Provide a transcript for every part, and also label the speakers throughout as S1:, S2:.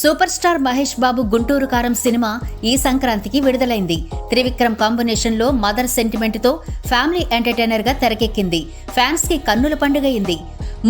S1: Super star Mahesh Babu Guntur కారం cinema ఈ సంక్రాంతికి విడుదలైంది. త్రివిక్రమ్ కాంబినేషన్లో మదర్ సెంటిమెంట్తో ఫ్యామిలీ ఎంటర్టైనర్గా తెరకెక్కింది. ఫ్యాన్స్కి కన్నుల పండుగయింది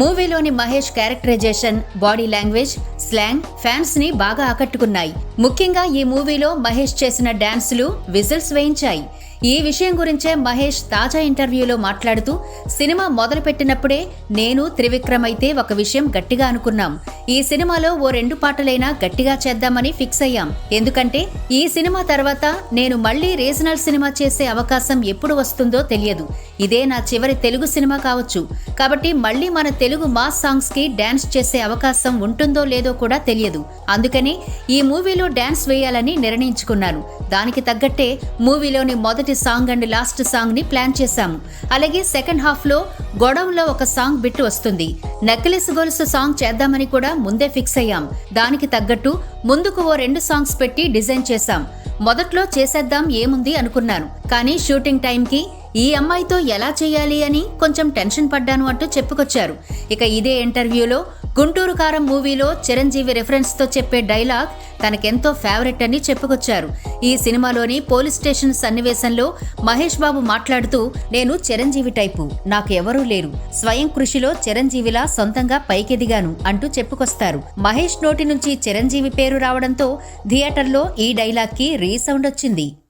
S1: మూవీలోని Mahesh characterization body language slang ఫ్యాన్స్ని బాగా ఆకట్టుకున్నాయి. ముఖ్యంగా ఈ మూవీలో మహేష్ చేసిన డాన్సులు విజిల్స్ వేయించాయి. ఈ విషయం గురించే మహేష్ తాజా ఇంటర్వ్యూలో మాట్లాడుతూ సినిమా మొదలుపెట్టినప్పుడే నేను త్రివిక్రమ్ అయితే ఒక విషయం గట్టిగా అనుకున్నాం. ఈ సినిమాలో ఓ రెండు పాటలైనా గట్టిగా చేద్దామని ఫిక్స్ అయ్యాం. ఎందుకంటే ఈ సినిమా తర్వాత నేను మళ్ళీ రీజనల్ సినిమా చేసే అవకాశం ఎప్పుడు వస్తుందో తెలియదు. ఇదే నా చివరి తెలుగు సినిమా కావచ్చు. కాబట్టి మళ్ళీ మన తెలుగు మాస్ సాంగ్స్కి డాన్స్ చేసే అవకాశం ఉంటుందో లేదో కూడా తెలియదు. అందుకని ఈ మూవీలో డాన్స్ వేయాలని నిర్ణయించుకున్నాను. దానికి తగ్గట్టే మూవీలోని మొదటి సాంగ్ అండ్ లాస్ట్ సాంగ్ని ప్లాన్ చేశాము. అలాగే సెకండ్ హాఫ్లో గొడవంలో ఒక సాంగ్ బిట్ వస్తుంది. నెక్లెస్ గొలుసు సాంగ్ చేద్దామని కూడా ముందే ఫిక్స్ అయ్యాం. దానికి తగ్గట్టు ముందుకు ఓ రెండు సాంగ్స్ పెట్టి డిజైన్ చేశాం. మొదట్లో చేసేద్దాం ఏముంది అనుకున్నాను. కానీ షూటింగ్ టైంకి ఈ అమ్మాయితో ఎలా చేయాలి అని కొంచెం టెన్షన్ పడ్డాను అంటూ చెప్పుకొచ్చారు. ఇక ఇదే ఇంటర్వ్యూలో గుంటూరు కారం మూవీలో చిరంజీవి రెఫరెన్స్తో చెప్పే డైలాగ్ తనకెంతో ఫేవరెట్ అని చెప్పుకొచ్చారు. ఈ సినిమాలోని పోలీస్ స్టేషన్ సన్నివేశంలో మహేష్ బాబు మాట్లాడుతూ నేను చిరంజీవి టైపు నాకు ఎవరూ లేరు. స్వయం కృషిలో చిరంజీవిలా సొంతంగా పైకెదిగాను అంటూ చెప్పుకొస్తారు. మహేష్ నోటి నుంచి చిరంజీవి పేరు రావడంతో థియేటర్లో ఈ డైలాగ్కి రీసౌండ్ వచ్చింది.